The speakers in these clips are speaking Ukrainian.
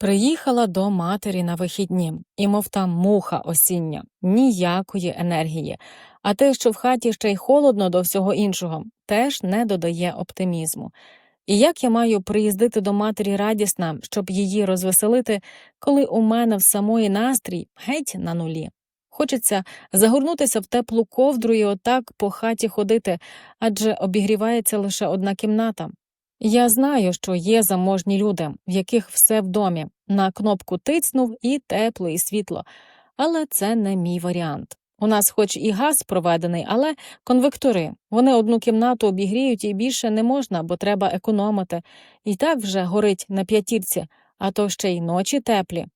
Приїхала до матері на вихідні, і мов там муха осіння, ніякої енергії. А те, що в хаті ще й холодно до всього іншого, теж не додає оптимізму. І як я маю приїздити до матері радісна, щоб її розвеселити, коли у мене в самої настрій геть на нулі. Хочеться загорнутися в теплу ковдру і отак по хаті ходити, адже обігрівається лише одна кімната. Я знаю, що є заможні люди, в яких все в домі. На кнопку тицнув і тепло, і світло. Але це не мій варіант. У нас, хоч і газ проведений, але конвектори. Вони одну кімнату обігріють і більше не можна, бо треба економити. І так вже горить на п'ятірці, а то ще й ночі теплі.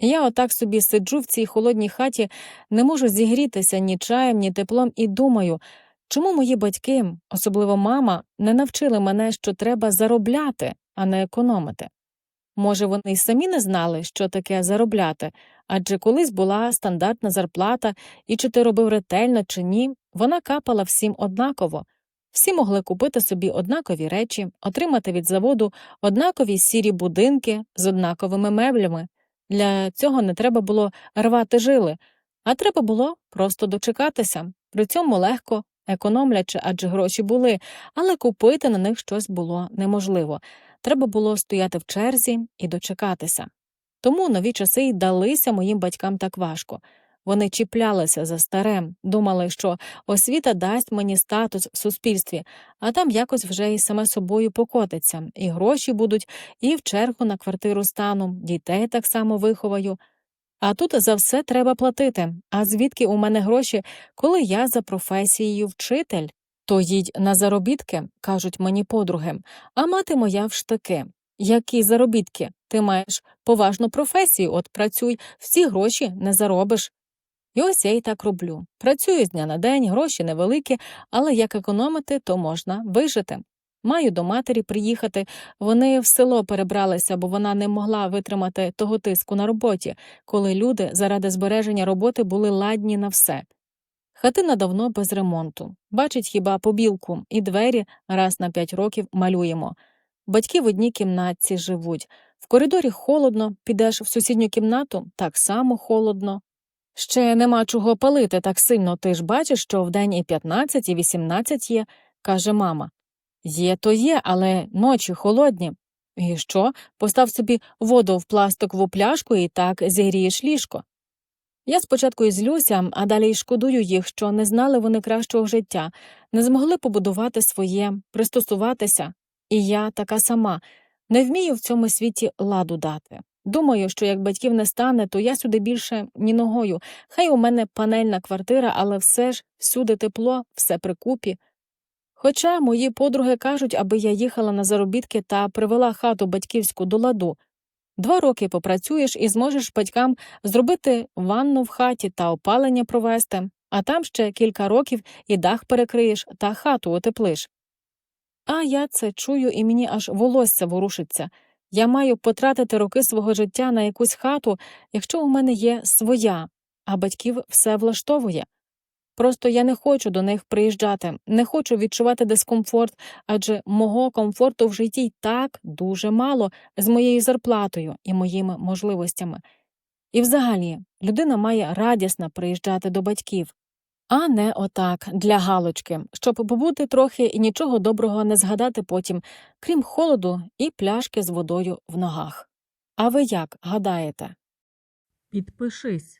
Я отак собі сиджу в цій холодній хаті, не можу зігрітися ні чаєм, ні теплом, і думаю, Чому мої батьки, особливо мама, не навчили мене, що треба заробляти, а не економити? Може, вони й самі не знали, що таке заробляти, адже колись була стандартна зарплата, і чи ти робив ретельно чи ні, вона капала всім однаково. Всі могли купити собі однакові речі, отримати від заводу однакові сірі будинки з однаковими меблями. Для цього не треба було рвати жили, а треба було просто дочекатися, при цьому легко економлячи, адже гроші були, але купити на них щось було неможливо. Треба було стояти в черзі і дочекатися. Тому нові часи й далися моїм батькам так важко. Вони чіплялися за старе, думали, що освіта дасть мені статус в суспільстві, а там якось вже і саме собою покотиться, і гроші будуть, і в чергу на квартиру стану, дітей так само виховаю. А тут за все треба платити. А звідки у мене гроші, коли я за професією вчитель? То їдь на заробітки, кажуть мені подруги, а мати моя в штики. Які заробітки? Ти маєш поважну професію, от працюй, всі гроші не заробиш. І ось я й так роблю. Працюю з дня на день, гроші невеликі, але як економити, то можна вижити. Маю до матері приїхати. Вони в село перебралися, бо вона не могла витримати того тиску на роботі, коли люди заради збереження роботи були ладні на все. Хатина давно без ремонту. Бачить хіба побілку, і двері раз на п'ять років малюємо. Батьки в одній кімнатці живуть. В коридорі холодно, підеш в сусідню кімнату так само холодно. Ще нема чого палити так сильно, ти ж бачиш, що вдень і 15, і 18 є, каже мама. Є, то є, але ночі холодні. І що? Постав собі воду в пластикову пляшку і так зігрієш ліжко. Я спочатку і злюся, а далі й шкодую їх, що не знали вони кращого життя, не змогли побудувати своє, пристосуватися. І я така сама не вмію в цьому світі ладу дати. Думаю, що як батьків не стане, то я сюди більше ні ногою. Хай у мене панельна квартира, але все ж всюди тепло, все прикупі. Хоча мої подруги кажуть, аби я їхала на заробітки та привела хату батьківську до ладу. Два роки попрацюєш і зможеш батькам зробити ванну в хаті та опалення провести, а там ще кілька років і дах перекриєш та хату утеплиш. А я це чую, і мені аж волосся ворушиться. Я маю потратити роки свого життя на якусь хату, якщо у мене є своя, а батьків все влаштовує. Просто я не хочу до них приїжджати, не хочу відчувати дискомфорт, адже мого комфорту в житті й так дуже мало з моєю зарплатою і моїми можливостями. І взагалі людина має радісно приїжджати до батьків, а не отак для галочки, щоб побути трохи і нічого доброго не згадати потім, крім холоду і пляшки з водою в ногах. А ви як гадаєте? Підпишись.